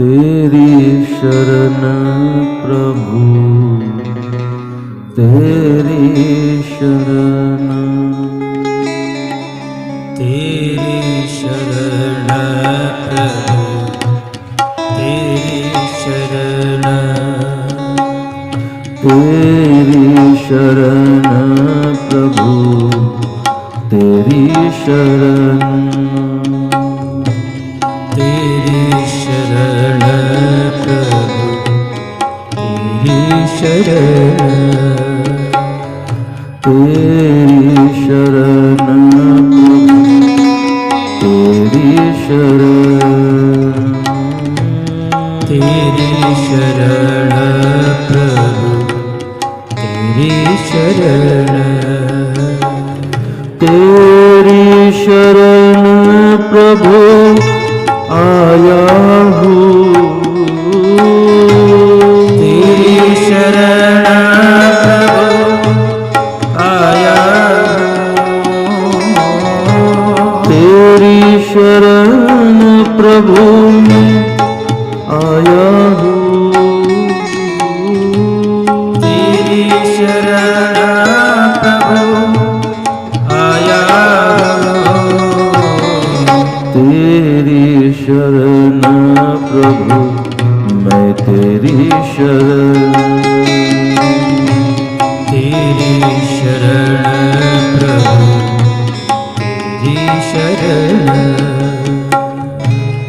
तेरी शरण प्रभु तेरी शरण। तेरी शरण प्रभु तेरी शरण। तेरी शरण प्रभु तेरी शरण। ശരണ प्रभु आया तेरी शरण प्रभु आया तेरी शरण प्रभु, मैं तेरी शरण। तेरी शरण शरण।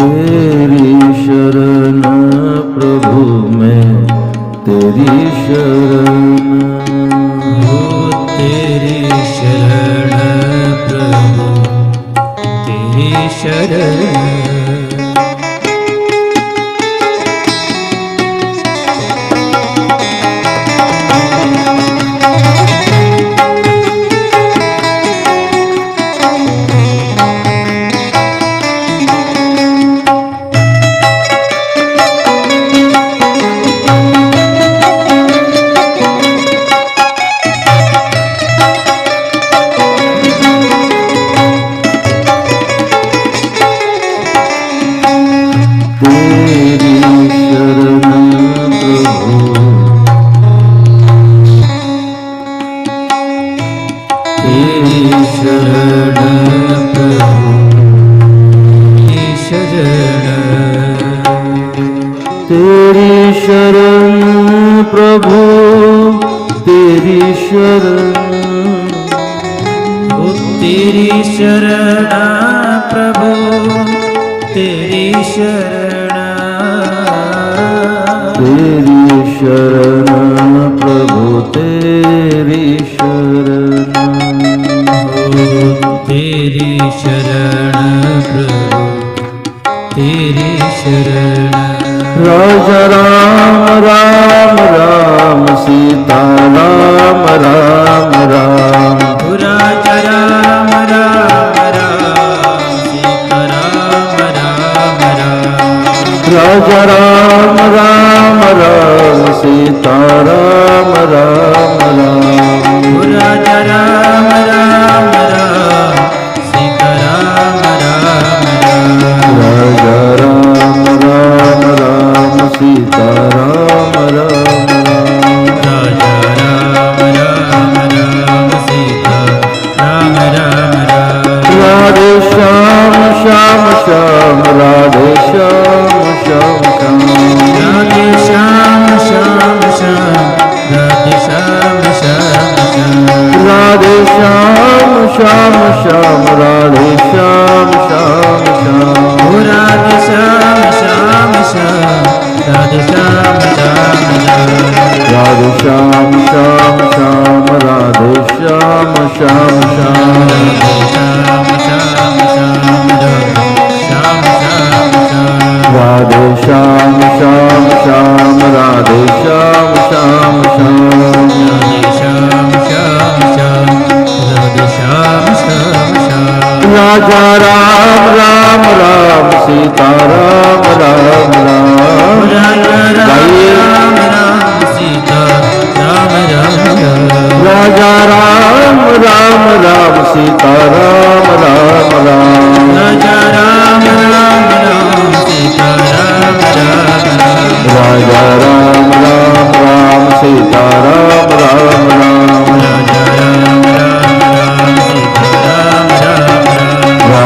तेरी शरण प्रभु मैं तेरी शरण। तेरी शरण प्रभु तेरी शरण तेरी शरण प्रभु तेरी शरण प्रभु तेरी शरण प्रभु शरण तेरी शरण प्रभु तेरी शरण। तेरी शरण प्रभु तेरी शरण। राजा राम राम राम सीता राम राम राम। राजा राम राम राम सीता राम राम राम। राजा राम राम राम राजा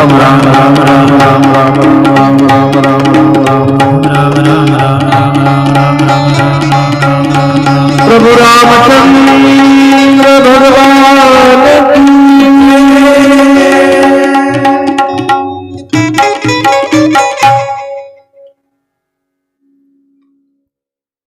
राम राम राम राम राम राम राम राम